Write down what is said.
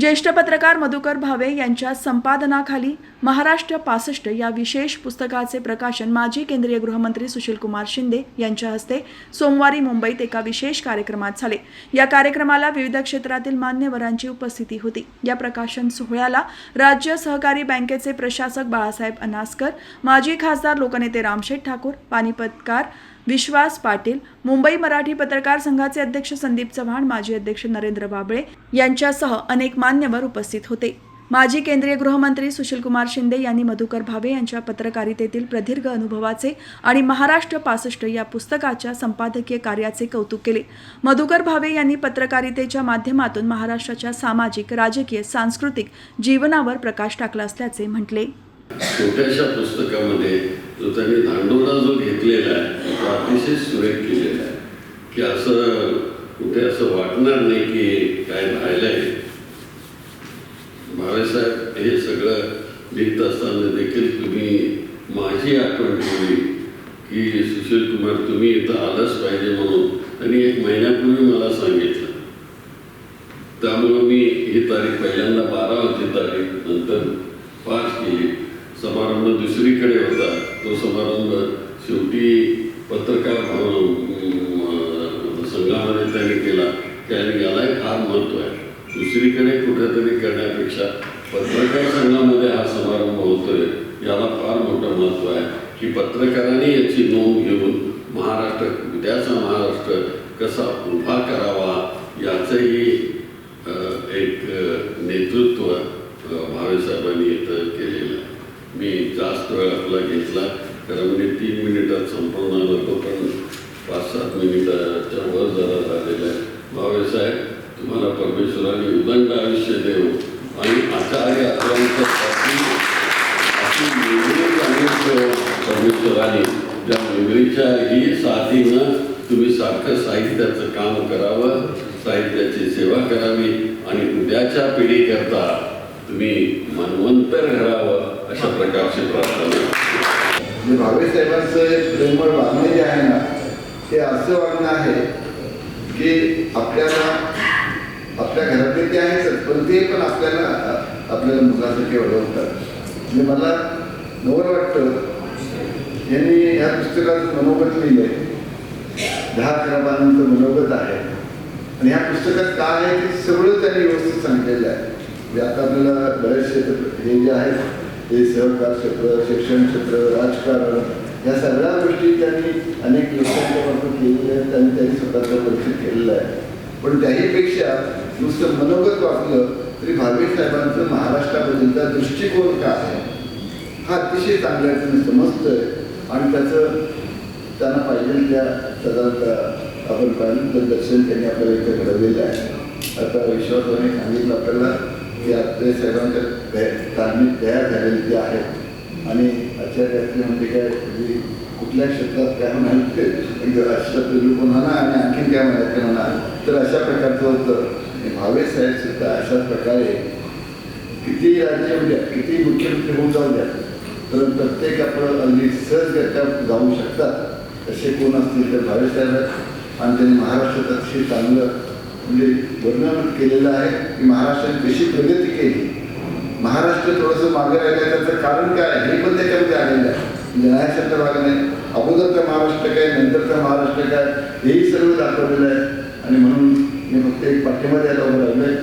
ज्येष्ठ पत्रकार मधुकर भावे यांच्या संपादनाखाली महाराष्ट्र पासष्ट या विशेष पुस्तकाचे प्रकाशन माजी केंद्रीय गृहमंत्री सुशीलकुमार शिंदे यांच्या हस्ते सोमवारी मुंबईत एका विशेष कार्यक्रमात झाले. या कार्यक्रमाला विविध क्षेत्रातील मान्यवरांची उपस्थिती होती. या प्रकाशन सोहळ्याला राज्य सहकारी बँकेचे प्रशासक बाळासाहेब अनासकर माजी खासदार लोकनेते रामशेठ ठाकूर पानिपतकार विश्वास पाटील मुंबई मराठी पत्रकार संघाचे अध्यक्ष संदीप चव्हाण माजी अध्यक्ष नरेंद्र बाबळे यांच्यासह अनेक मान्यवर उपस्थित होते. माजी केंद्रीय गृहमंत्री सुशीलकुमार शिंदे यांनी मधुकर भावे यांच्या पत्रकारितेतील प्रदीर्घ अनुभवाचे आणि महाराष्ट्र पासष्ट या पुस्तकाच्या संपादकीय कार्याचे कौतुक केले. मधुकर भावे यांनी पत्रकारितेच्या माध्यमातून महाराष्ट्राच्या सामाजिक राजकीय सांस्कृतिक जीवनावर प्रकाश टाकला असल्याचे म्हटले. छोट्याशा पुस्तकामध्ये जो त्यांनी धांडोरा जो घेतलेला आहे. तो अतिशय सुरेख केलेला आहे. की असं कुठे असं वाटणार नाही की काय राहिलंय. भावेसाहेब हे सगळं लिहित असताना देखील तुम्ही माझी आठवण ठेवली की सुशील कुमार तुम्ही इथं आलंच पाहिजे म्हणून त्यांनी एक महिन्यापूर्वी मला सांगितलं. त्यामुळं मी ही तारीख पहिल्यांदा बारा होती तारीख नंतर पाच केली. समारंभ दुसरीकडे होता. तो समारंभ केला त्याने यालाही फार महत्त्व आहे दुसरीकडे कुठेतरी करण्यापेक्षा पत्रकार संघामध्ये हा समारंभ होतोय. याला फार मोठं महत्त्व आहे. की पत्रकारांनी याची नोंद घेऊन महाराष्ट्र उद्याचा महाराष्ट्र कसा उभा करावा याचंही एक नेतृत्व भावेसाहेबांनी इथं केलेलं आहे. मी जास्त वेळ आपला घेतला कारण मी तीन मिनिट संपवणार होतो पण पाच सात मिनिटाच्या वर जरा झालेलं आहे भावेसाहेब तुम्हाला परमेश्वराने उदंड आयुष्य देव आणि आचार्य अत्र्यांच्यासाठी अशी मेमरी आयुष्य परमेश्वराने त्या मेमरीच्या ही साथीनं तुम्ही सारखं साहित्याचं काम करावं साहित्याची सेवा करावी आणि उद्याच्या पिढीकरता तुम्ही मनवंतर घडावं अशा प्रकारची प्रार्थना. भावे साहेबांचं एक प्रेमळ वागणे जे आहे ना ते असं वागणं आहे की आपल्याला आपल्या घरातले ते आहेतच पण ते पण आपल्याला आपल्याला मुलासाठी ओळखतात म्हणजे मला नवर वाटतं यांनी ह्या पुस्तकाचं मनोगत लिहिलं आहे दहा खराबांचं मनोगत आहे. आणि ह्या पुस्तकात काय आहे ते सगळं त्यांनी व्यवस्थित सांगितलेलं आहे. म्हणजे आता आपल्याला बरेचसे हे जे आहेत ते सहकार क्षेत्र शिक्षण क्षेत्र राजकारण या सगळ्या गोष्टी त्यांनी अनेक लोकांच्या मार्फत केलेल्या आहेत आणि त्यांनी स्वतःचा परिचित केलेला आहे. पण त्याहीपेक्षा नुसतं मनोगत वाचलं तरी भावे साहेबांचं महाराष्ट्राबद्दलचा दृष्टिकोन काय आहे? हा अतिशय चांगल्या रीतीने समजतोय आणि त्याचं त्यांना पाहिजे त्या साधारणतः आपण पाहिलं दर्शन त्यांनी आपल्याला इथे घडवलेलं आहे. आता विश्वासाने सांगितलं आपल्याला की आपल्या साहेबांच्या धार्मिक तयार झालेले ते आहेत आणि आचार्यातले म्हणजे काय? कुठल्या क्षेत्रात काय म्हणाल ते राष्ट्रात पण म्हणा आणि आणखीन काय म्हणायचं म्हणा तर अशा प्रकारचं होतं. भावे साहेब सुद्धा अशाच प्रकारे किती राज्य द्या किती मुख्यमंत्री होऊन जाऊ द्या तर प्रत्येक आपण अगदी सहजगत्या जाऊ शकतात असे कोण असतील तर भावे साहेब आहेत. आणि त्यांनी महाराष्ट्रात अतिशय चांगलं म्हणजे वर्णन केलेलं आहे की महाराष्ट्राने कशी प्रगती केली. महाराष्ट्र थोडंसं मागे राहिलं त्याचं कारण काय आहे हे पण त्याच्यामध्ये आलेलं आहे. म्हणजे भागाने अगोदरचा महाराष्ट्र काय नंतरचा महाराष्ट्र काय हेही सर्व दाखवलेलं आहे. आणि म्हणून मी फक्त एक पाठिंबा द्यायला उभं आहे